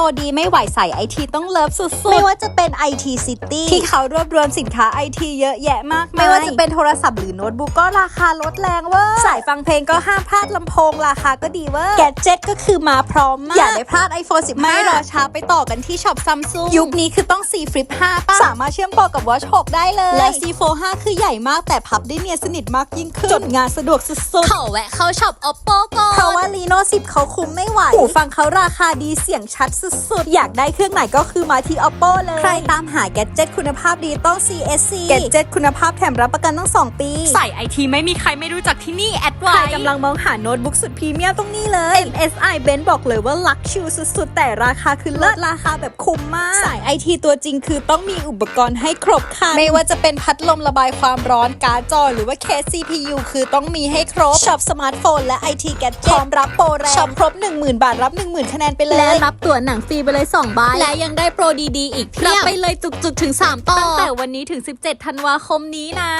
รดีไม่ไหวใส่ไอทีต้องเลิฟสุดๆ ไม่ว่าจะเป็น IT City ที่เขารวบรวมสินค้าไอทีเยอะแยะมากยไม่ว่าจะเป็นโทรศัพท์หรือโน้ตบุ๊กก็ราคาลดแรงเวอร์สายฟังเพลงก็ห้ามพลาดลำโพงราคาก็ดีเวอร์แกดเจ็ตก็คือมาพร้อมมาก อย่าได้พลาด iPhone 15 ไม่รอช้าไปต่อกันที่ช็อปซัมซุงยุคนี้คือต้อง C Flip 5ป่ะ สามารถเชื่อมต่อกับ Watch 6 ได้เลย และ C Fold 5คือใหญ่มากแต่พับได้เนียนสนิทมากยิ่งขึ้นจดงานสะดวกสุดเขาแวะเข้าช็อป Oppo ก่อน ๆเพราะว่า Reno 10เขาคุ้มไม่ไหว หูฟังเขาราคาดีเสียงชัดสุดๆ อยากได้เครื่องไหนก็คือมาที่ Oppo เลย ใครตามหาแกดเจ็ตคุณภาพดีต้อง CSC แกดเจ็ตคุณภาพแถมรับประกันตั้ง 2 ปี ใส่ไอทีไม่มีใครไม่รู้จักที่นี่แอดไวใครกำลังมองหาโน้ตบุ๊กสุดพรีเมียมตรงนี้เลย MSI เบนบอกเลยว่าลักชิวสุดๆ แต่ราคาคือเลิศราคาแบบคุ้มมาก สายไอทีตัวจริงคือต้องมีอุปกรณ์ให้ครบครันไม่ว่าจะเป็นพัดลมระบายความร้อนการ์ดจอ หรือว่าเคส CPU คือต้องมีให้ครบช็อปสมาร์ทโฟนและ IT แกจพร้อมรับโปรแรงช็อปครบ 10,000 บาทรับ 10,000 คะแนนไปเลย และรับตั๋วหนังฟรีไปเลย2ใบและยังได้โปรดีๆ อีกเพีรัยบบไปเลยจุกๆถึง 3 ต่อ ตั้งแต่วันนี้ถึง 17 ธันวาคมนี้นะ